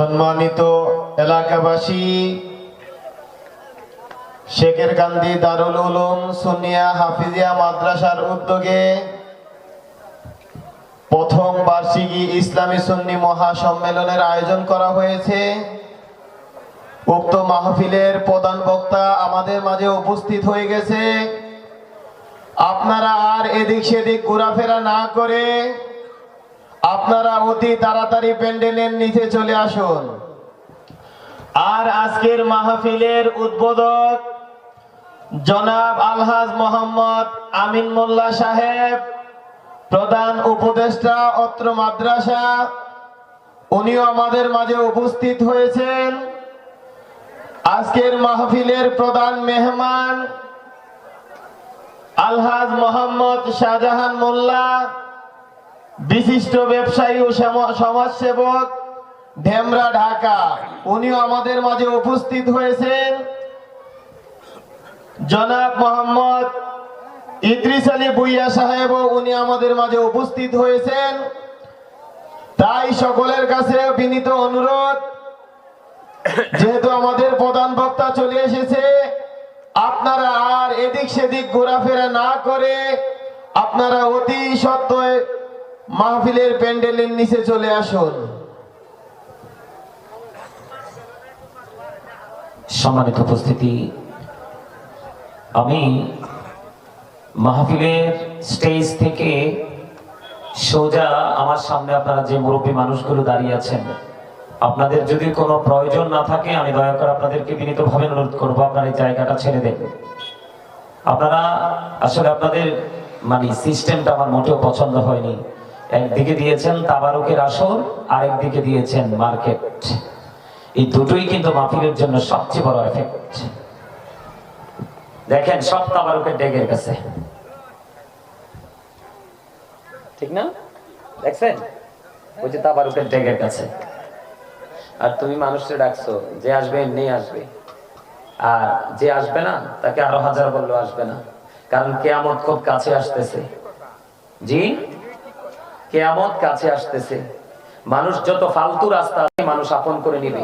সম্মানিত এলাকাবাসী, শেখের কান্দি দারুল উলুম সুনিয়া হাফিজিয়া মাদ্রাসার উদ্যোগে প্রথম বার্ষিকী ইসলামী সুন্নি মহাসম্মেলনের আয়োজন করা হয়েছে। উক্ত মাহফিলের প্রধান বক্তা আমাদের মাঝে উপস্থিত হয়ে গেছে। আপনারা আর এদিক সেদিক ঘোরাফেরা না করে আপনারা অতি তাড়াতাড়ি প্যান্ডেলের নিচে চলে আসুন। আর আজকের মাহফিলের উদ্বোধক জনাব আলহাজ মোহাম্মদ আমিন মোল্লা সাহেব, প্রধান উপদেষ্টা অত্র মাদ্রাসা, উনিও আমাদের মাঝে উপস্থিত হয়েছেন। আজকের মাহফিলের প্রধান মেহমান আলহাজ মোহাম্মদ শাহজাহান মোল্লা বিশিষ্ট ব্যবসায়ী ও সম- সমাজসেবক ঢেমরা ঢাকা। উনিও আমাদের মাঝে উপস্থিত হয়েছেন। জনাব মোহাম্মদ ইদ্রিস আলী বুইয়া সাহেব উনি আমাদের মাঝে উপস্থিত হয়েছেন। তাই সকলের কাছে বিনীত অনুরোধ, যেহেতু আমাদের প্রধান বক্তা চলে এসেছে, আপনারা আর এদিক সেদিক ঘোরাফেরা না করে আপনারা অতি সত্ত্বয় মাহফিলের প্যান্ডেলের নিচে চলে আসুন। সম্মানিত উপস্থিতি, আমি মাহফিলের স্টেজ থেকে সোজা আমার সামনে আপনারা যে মুরব্বী মানুষগুলো দাঁড়িয়ে আছেন, আপনাদের যদি কোনো প্রয়োজন না থাকে, আমি দয়া করে আপনাদেরকে বিনীতভাবে অনুরোধ করব, আপনার এই জায়গাটা ছেড়ে দেন। আপনারা, আসলে আপনাদের মানে সিস্টেমটা আমার মোটেও পছন্দ হয়নি। একদিকে দিয়েছেন তাবারুকের আসর, আরেকদিকে দিয়েছেন মার্কেট। এই দুটোই কিন্তু মাহফিলের জন্য সবচেয়ে বড় এফেক্ট দেখেন, সব তাবারুকের ডেগের কাছে। ঠিক না? দেখছেন? ওই যে তাবারুকের ডেগের কাছে। আর তুমি মানুষকে ডাকছো, যে আসবে, এমনি আসবে। আর যে আসবে না, তাকে আরও হাজার বললেও আসবে না। কারণ কেয়ামত খুব কাছে আসতেছে। জি? কেয়ামত কাছে আসতেছে। মানুষ যত ফালতু রাস্তা মানুষ আপন করে নিবে।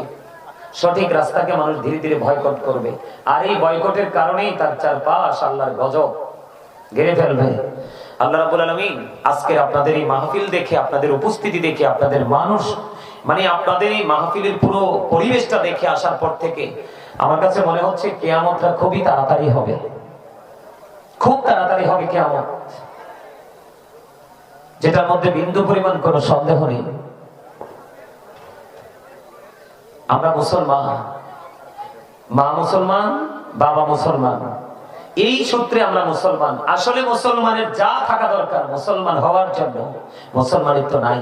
সঠিক রাস্তাকে মানুষ ধীরে ধীরে বয়কট করবে। আর এই বয়কটের কারণেই তার চারপাশ আল্লাহর গজব ঘিরে ফেলবে। আল্লাহ রাবুল আলমিন আজকের আপনাদের এই মাহফিল দেখে, আপনাদের উপস্থিতি দেখে, আপনাদের মানুষ মানে আপনাদের এই মাহফিলের পুরো পরিবেশটা দেখে আসার পর থেকে আমার কাছে মনে হচ্ছে কেয়ামতটা খুবই তাড়াতাড়ি হবে। খুব তাড়াতাড়ি হবে কেয়ামত। যেটার মধ্যে বিন্দু পরিমাণ কোনো সন্দেহ নেই। আমরা মুসলমান। মা মুসলমান, বাবা মুসলমান। এই সূত্রে আমরা মুসলমান। আসলে মুসলমানের যা থাকা দরকার মুসলমান হওয়ার জন্য মুসলমানের তো নাই।